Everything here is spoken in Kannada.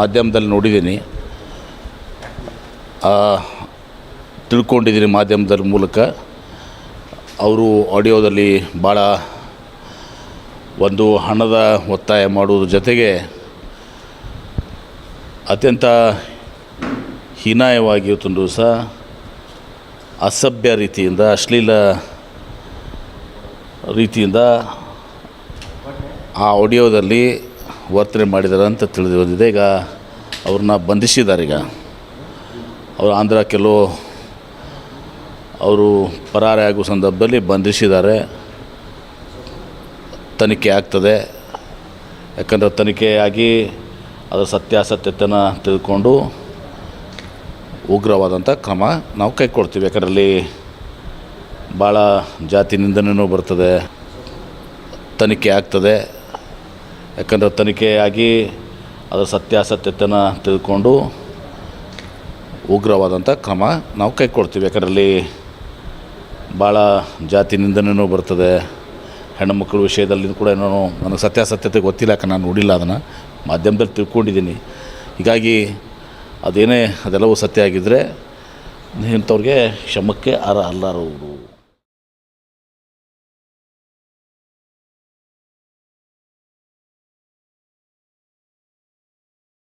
ಮಾಧ್ಯಮದಲ್ಲಿ ನೋಡಿದ್ದೀನಿ. ತಿಳ್ಕೊಂಡಿದ್ದೀನಿ ಮಾಧ್ಯಮದ ಮೂಲಕ. ಅವರು ಆಡಿಯೋದಲ್ಲಿ ಭಾಳ ಒಂದು ಹಣದ ಒತ್ತಾಯ ಮಾಡುವುದ್ರ ಜೊತೆಗೆ ಅತ್ಯಂತ ಹೀನಾಯವಾಗಿ ಒಂದು ದಿವಸ ಅಸಭ್ಯ ರೀತಿಯಿಂದ, ಅಶ್ಲೀಲ ರೀತಿಯಿಂದ ಆ ಆಡಿಯೋದಲ್ಲಿ ವರ್ತನೆ ಮಾಡಿದ್ದಾರೆ ಅಂತ ತಿಳಿದು ಬಂದಿದೆ. ಈಗ ಅವ್ರನ್ನ ಬಂಧಿಸಿದ್ದಾರೆ ಈಗ. ಅವರು ಆಂಧ್ರ ಕೆಲವು ಅವರು ಪರಾರಿ ಸಂದರ್ಭದಲ್ಲಿ ಬಂಧಿಸಿದ್ದಾರೆ. ತನಿಖೆ ಆಗ್ತದೆ. ಯಾಕಂದರೆ ತನಿಖೆಯಾಗಿ ಅದರ ಸತ್ಯಾಸತ್ಯತೆಯನ್ನು ತಿಳ್ಕೊಂಡು ಉಗ್ರವಾದಂಥ ಕ್ರಮ ನಾವು ಕೈಗೊಳ್ತೀವಿ ಯಾಕಂದ್ರೆ ಅಲ್ಲಿ ಭಾಳ ಜಾತಿ ನಿಂದನೆಯೂ ಬರ್ತದೆ. ತನಿಖೆ ಆಗ್ತದೆ. ಯಾಕಂದರೆ ತನಿಖೆಯಾಗಿ ಅದರ ಸತ್ಯಾಸತ್ಯತೆಯನ್ನು ತಿಳ್ಕೊಂಡು ಉಗ್ರವಾದಂಥ ಕ್ರಮ ನಾವು ಕೈಗೊಳ್ತೀವಿ ಯಾಕಂದ್ರೆ ಅಲ್ಲಿ ಭಾಳ ಜಾತಿ ನಿಂದನೆಯೂ ಬರ್ತದೆ. ಹೆಣ್ಣುಮಕ್ಕಳ ವಿಷಯದಲ್ಲಿ ಕೂಡ ಏನೋ ನನಗೆ ಸತ್ಯಾಸತ್ಯತೆ ಗೊತ್ತಿಲ್ಲ, ಯಾಕೆ ನಾನು ನೋಡಿಲ್ಲ ಅದನ್ನು. ಮಾಧ್ಯಮದಲ್ಲಿ ತಿಳ್ಕೊಂಡಿದ್ದೀನಿ. ಹೀಗಾಗಿ ಅದೇನೇ ಅದೆಲ್ಲವೂ ಸತ್ಯ ಆಗಿದ್ದರೆ ಇಂಥವ್ರಿಗೆ ಕ್ಷಮಕ್ಕೆ ಅರ ಅಲ್ಲಾರವರು.